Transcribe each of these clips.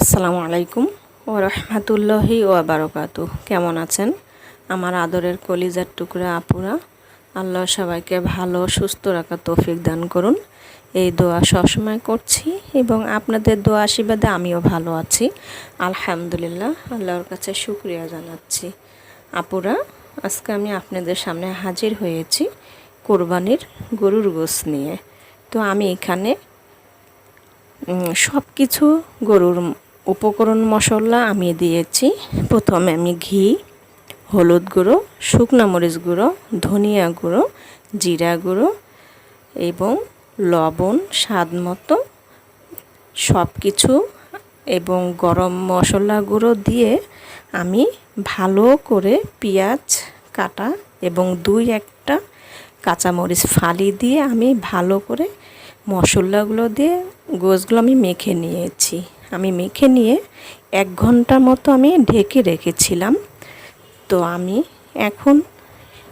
আসসালামু আলাইকুম ও রহমাতুল্লাহি ও বারকাতু। কেমন আছেন? আমার আদরের কলিজার টুকরা আপুরা, আল্লাহ সবাইকে ভালো, সুস্থ রাখা তৌফিক দান করুন। এই দোয়া সবসময় করছি এবং আপনাদের দোয়া আশীর্বাদে আমিও ভালো আছি। আলহামদুলিল্লাহ, আল্লাহর কাছে শুক্রিয়া জানাচ্ছি। আপুরা, আজকে আমি আপনাদের সামনে হাজির হয়েছি কোরবানির গরুর গোস নিয়ে। তো আমি এখানে সব কিছু গরুর উপকরণ মশলা আমি দিয়েছি। প্রথমে আমি ঘি, হলুদ গুঁড়ো, শুকনো মরিচ গুঁড়ো, ধনিয়া গুঁড়ো, জিরা গুঁড়ো এবং লবণ স্বাদ মতো সব কিছু এবং গরম মশলা গুঁড়ো দিয়ে আমি ভালো করে পেঁয়াজ কাটা এবং দুই একটা কাঁচামরিচ ফালি দিয়ে আমি ভালো করে মশলাগুলো দিয়ে গোসগুলো আমি মেখে নিয়েছি। আমি মেখে নিয়ে এক ঘণ্টার মতো আমি ঢেকে রেখেছিলাম। তো আমি এখন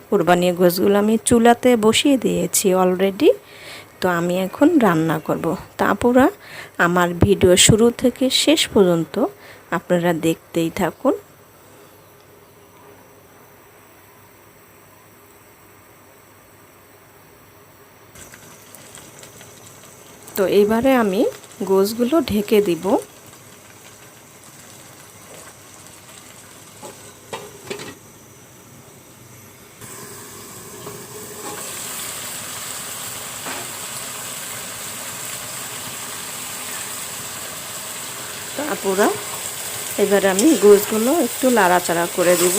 কোরবানির গোসগুলো আমি চুলাতে বসিয়ে দিয়েছি অলরেডি তো আমি এখন রান্না করব। তারপরা আমার ভিডিও শুরু থেকে শেষ পর্যন্ত আপনারা দেখতেই থাকুন। তো এবারে আমি গোসগুলো ঢেকে দিব। তারপরে এবার আমি গোসগুলো একটু লাড়াচাড়া করে দিব।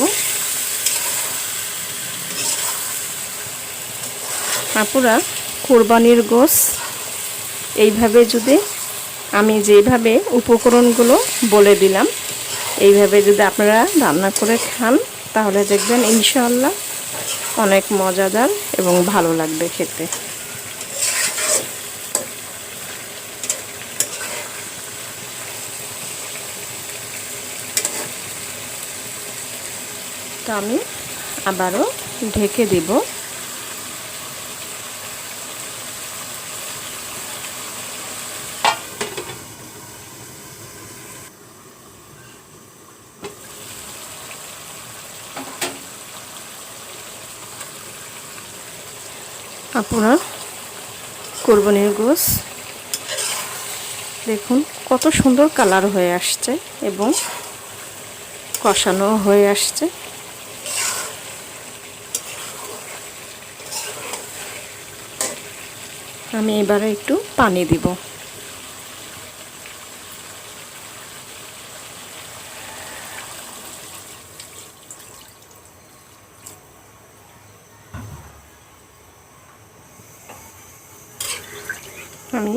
আপুরা কোরবানির গোস এইভাবে যদি আমি যেভাবে উপকরণগুলো বলে দিলাম, এইভাবে যদি আপনারা রান্না করে খান, তাহলে দেখবেন ইনশাল্লাহ অনেক মজাদার এবং ভালো লাগবে খেতে। তো আমি আবারও ঢেকে দিব। আপনার কোরবানির গোস দেখুন, কত সুন্দর কালার হয়ে আসছে এবং কষানো হয়ে আসছে। আমি এবারে একটু পানি দিব। আমি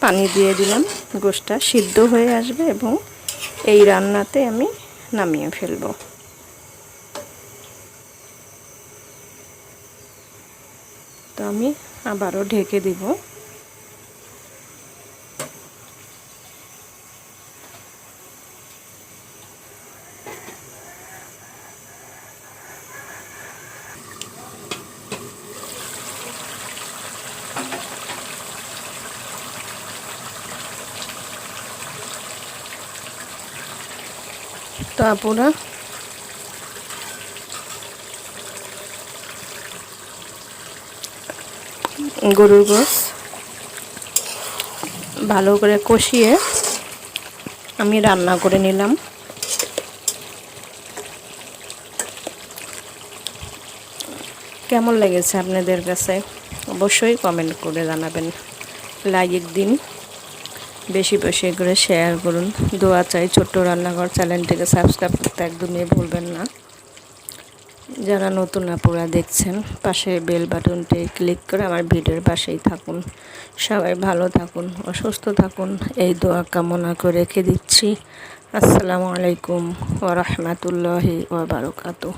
পানি দিয়ে দিলাম। গোষ্ঠটা সিদ্ধ হয়ে আসবে এবং এই রান্নাতে আমি নামিয়ে ফেলব। তো আমি আবারও ঢেকে দিব। তো আপুরা। গরুর গোস ভালো করে কষিয়ে আমি রান্না করে নিলাম। কেমন লেগেছে আপনাদের কাছে? অবশ্যই কমেন্ট করে জানাবেন। লাইক দিন। বেশি বেশি করে শেয়ার করুন। দোয়া চাই ছোট্ট রান্নাঘর চ্যানেলটিকে সাবস্ক্রাইব করতে একদমই ভুলবেন না। যারা নতুন আপুরা দেখছেন, পাশে বেল বাটনটি ক্লিক করে আমার ভিডিওর পাশেই থাকুন। সবাই ভালো থাকুন, অসুস্থ থাকুন, এই দোয়া কামনা করে রেখে দিচ্ছি। আসসালামু আলাইকুম ওরহমতুল্লাহি ওবরকাতু